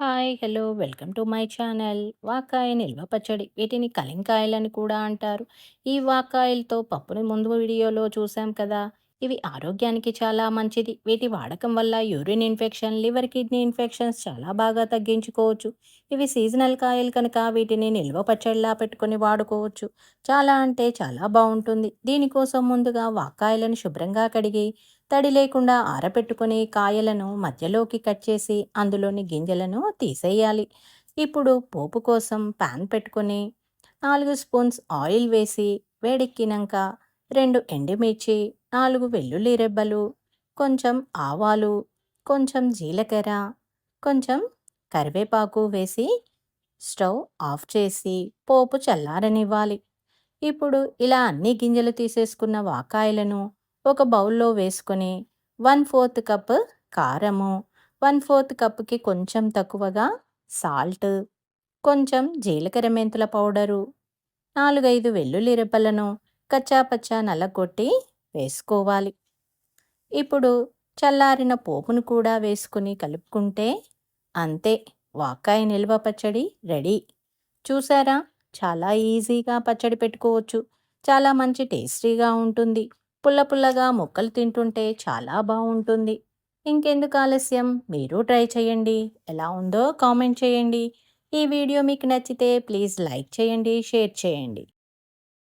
Hi hello welcome to my channel. వాకాయ నిల్వ పచ్చడి వీటిని కలింకాయలని కూడా అంటారు. ఈ వాకాయలతో పప్పుని ముందు వీడియోలో చూసాం కదా. ఇవి ఆరోగ్యానికి చాలా మంచిది. వీటి వాడకం వల్ల urine infection liver kidney infections చాలా బాగా తగ్గించుకోవచ్చు. ఇవి సీజనల్ కాయలు కనుక వీటిని నిల్వ పచ్చడిలా పెట్టుకొని వాడుకోవచ్చు. చాలా అంటే చాలా బాగుంటుంది. దీనికోసం ముందుగా వాకాయలను శుభ్రంగా కడిగి తడి లేకుండా ఆరబెట్టుకొని కాయలను మధ్యలోకి కట్ చేసి అందులోని గింజలను తీసేయాలి. ఇప్పుడు పోపు కోసం పాన్ పెట్టుకొని నాలుగు స్పూన్స్ ఆయిల్ వేసి వేడెక్కినాక రెండు ఎండుమిర్చి నాలుగు వెల్లుల్లి రెబ్బలు కొంచెం ఆవాలు కొంచెం జీలకర్ర కొంచెం కరివేపాకు వేసి స్టవ్ ఆఫ్ చేసి పోపు చల్లారనివ్వాలి. ఇప్పుడు ఇలా అన్ని గింజలు తీసేసుకున్న వాకాయలను ఒక బౌల్లో వేసుకొని వన్ ఫోర్త్ కప్ కారము వన్ ఫోర్త్ కప్కి కొంచెం తక్కువగా సాల్ట్ కొంచెం జీలకర్ర మెంతుల పౌడరు నాలుగైదు వెల్లుల్లి రెబ్బలను కచ్చాపచ్చా నల్లగొట్టి వేసుకోవాలి. ఇప్పుడు చల్లారిన పోపును కూడా వేసుకుని కలుపుకుంటే అంతే. వాకాయ నిల్వ పచ్చడి రెడీ. చూసారా? చాలా ఈజీగా పచ్చడి పెట్టుకోవచ్చు. చాలా మంచి టేస్టీగా ఉంటుంది. పుల్ల పుల్లగా ముక్కలు తింటుంటే చాలా బాగుంటుంది. ఇంకెందుకు ఆలస్యం? మీరు ట్రై చేయండి. ఎలా ఉందో కామెంట్ చేయండి. ఈ వీడియో మీకు నచ్చితే ప్లీజ్ లైక్ చేయండి షేర్ చేయండి.